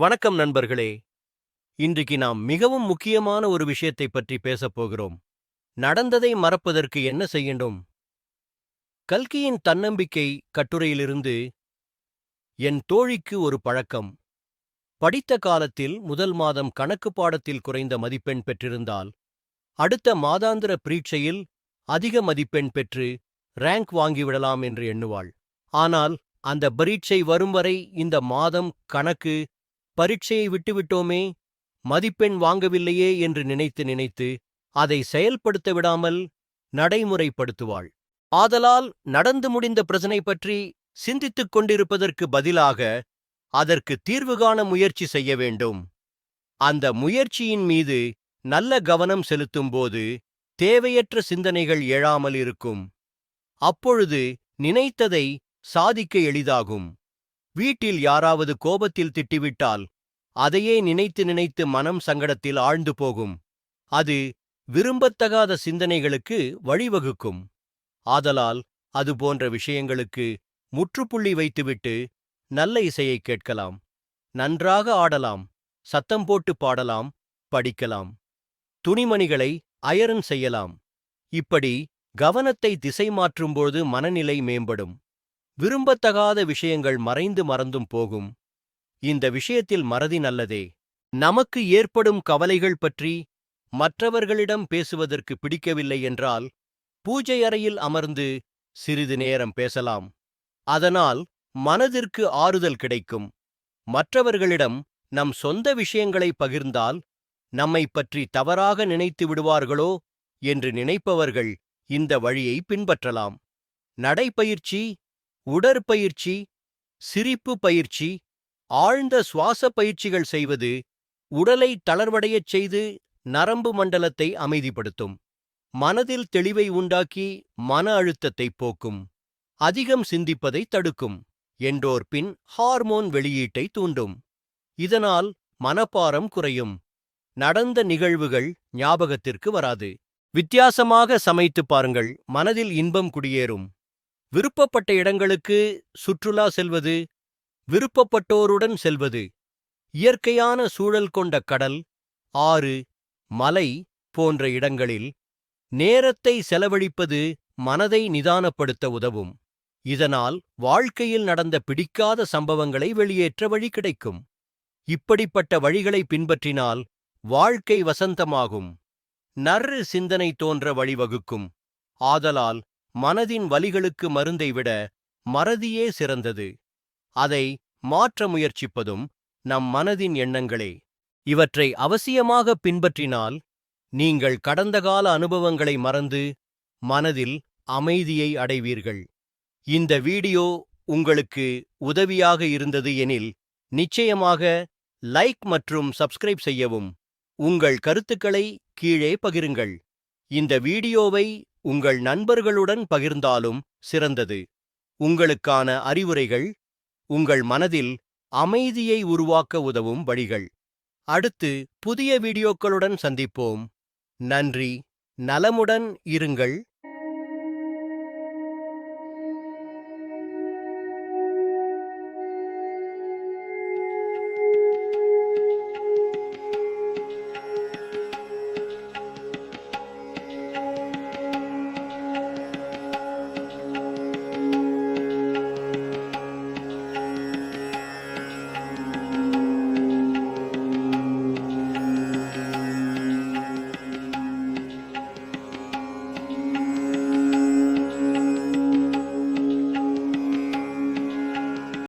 வணக்கம் நண்பர்களே. இன்றைக்கு நாம் மிகவும் முக்கியமான ஒரு விஷயத்தை பற்றி பேசப் போகிறோம். நடந்ததை மறப்பதற்கு என்ன செய்யணும்? கல்கியின் தன்னம்பிக்கை கட்டுரையிலிருந்து என் தோழிக்கு ஒரு பழக்கம். படித்த காலத்தில் முதல் மாதம் கணக்கு பாடத்தில் குறைந்த மதிப்பெண் பெற்றிருந்தால் அடுத்த மாதாந்திர பரீட்சையில் அதிக மதிப்பெண் பெற்று ரேங்க் வாங்கிவிடலாம் என்று எண்ணுவாள். ஆனால் அந்த பரீட்சை வரும் வரை இந்த மாதம் கணக்கு பரீட்சையை விட்டுவிட்டோமே மதிப்பெண் வாங்கவில்லையே என்று நினைத்து நினைத்து அதை செயல்படுத்த விடாமல் நடைமுறைப்படுத்துவாள். ஆதலால் நடந்து முடிந்த பிரச்சனை பற்றி சிந்தித்துக் கொண்டிருப்பதற்கு பதிலாக அதற்கு தீர்வு காண முயற்சி செய்ய வேண்டும். அந்த முயற்சியின் மீது நல்ல கவனம் செலுத்தும்போது தேவையற்ற சிந்தனைகள் எழாமல் இருக்கும். அப்பொழுது நினைத்ததை சாதிக்க எளிதாகும். வீட்டில் யாராவது கோபத்தில் திட்டிவிட்டால் அதையே நினைத்து நினைத்து மனம் சங்கடத்தில் ஆழ்ந்து போகும். அது விரும்பத்தகாத சிந்தனைகளுக்கு வழிவகுக்கும். ஆதலால் அது போன்ற விஷயங்களுக்கு முற்றுப்புள்ளி வைத்துவிட்டு நல்ல இசையை கேட்கலாம். நன்றாக ஆடலாம். சத்தம் போட்டு பாடலாம். படிக்கலாம். துணிமணிகளை அயரன் செய்யலாம். இப்படி கவனத்தை திசை மாற்றும்போது மனநிலை மேம்படும். விரும்பத்தகாத விஷயங்கள் மறைந்து மறந்தும் போகும். இந்த விஷயத்தில் மறதி நல்லதே நமக்கு ஏற்படும் கவலைகள் பற்றி மற்றவர்களிடம் பேசுவதற்கு பிடிக்கவில்லை என்றால் பூஜை அறையில் அமர்ந்து சிறிது நேரம் பேசலாம். அதனால் மனதிற்கு ஆறுதல் கிடைக்கும். மற்றவர்களிடம் நம் சொந்த விஷயங்களை பகிர்ந்தால் நம்மை பற்றி தவறாக நினைத்து விடுவார்களோ என்று நினைப்பவர்கள் இந்த வழியை பின்பற்றலாம். நடைப்பயிற்சி உடற்பயிற்சி சிரிப்பு பயிற்சி ஆழ்ந்த சுவாச பயிற்சிகள் செய்வது உடலை தளர்வடையச் செய்து நரம்பு மண்டலத்தை அமைதிப்படுத்தும் மனதில் தெளிவை உண்டாக்கி மன அழுத்தத்தை போக்கும் அதிகம் சிந்திப்பதை தடுக்கும் என்றோர்பின் ஹார்மோன் வெளியீட்டை தூண்டும். இதனால் மனப்பாரம் குறையும். நடந்த நிகழ்வுகள் ஞாபகத்திற்கு வராது. வித்தியாசமாக சமைத்து பாருங்கள். மனதில் இன்பம் குடியேறும். விருப்பப்பட்ட இடங்களுக்கு சுற்றுலா செல்வது விருப்பப்பட்டோருடன் செல்வது இயற்கையான சூழல் கொண்ட கடல் ஆறு மலை போன்ற இடங்களில் நேரத்தை செலவழிப்பது மனதை நிதானப்படுத்த உதவும். இதனால் வாழ்க்கையில் நடந்த பிடிக்காத சம்பவங்களை வெளியேற்ற வழி கிடைக்கும். இப்படிப்பட்ட வழிகளை பின்பற்றினால் வாழ்க்கை வசந்தமாகும். நறு சிந்தனை தோன்ற வழிவகுக்கும். ஆதலால் மனதின் வலிகளுக்கு மருந்தை விட மறதியே சிறந்தது. அதை மாற்ற முயற்சிப்பதும் நம் மனதின் எண்ணங்களே. இவற்றை அவசியமாக பின்பற்றினால் நீங்கள் கடந்த கால அனுபவங்களை மறந்து மனதில் அமைதியை அடைவீர்கள். இந்த வீடியோ உங்களுக்கு உதவியாக இருந்தது எனில் நிச்சயமாக லைக் மற்றும் சப்ஸ்கிரைப் செய்யவும் உங்கள் கருத்துக்களை கீழே பகிருங்கள். இந்த வீடியோவை உங்கள் நண்பர்களுடன் பகிர்ந்தாலும் சிறந்தது. உங்களுக்கான அறிவுரைகள் உங்கள் மனதில் அமைதியை உருவாக்க உதவும் வழிகள். அடுத்து புதிய வீடியோக்களுடன் சந்திப்போம். நன்றி. நலமுடன் இருங்கள்.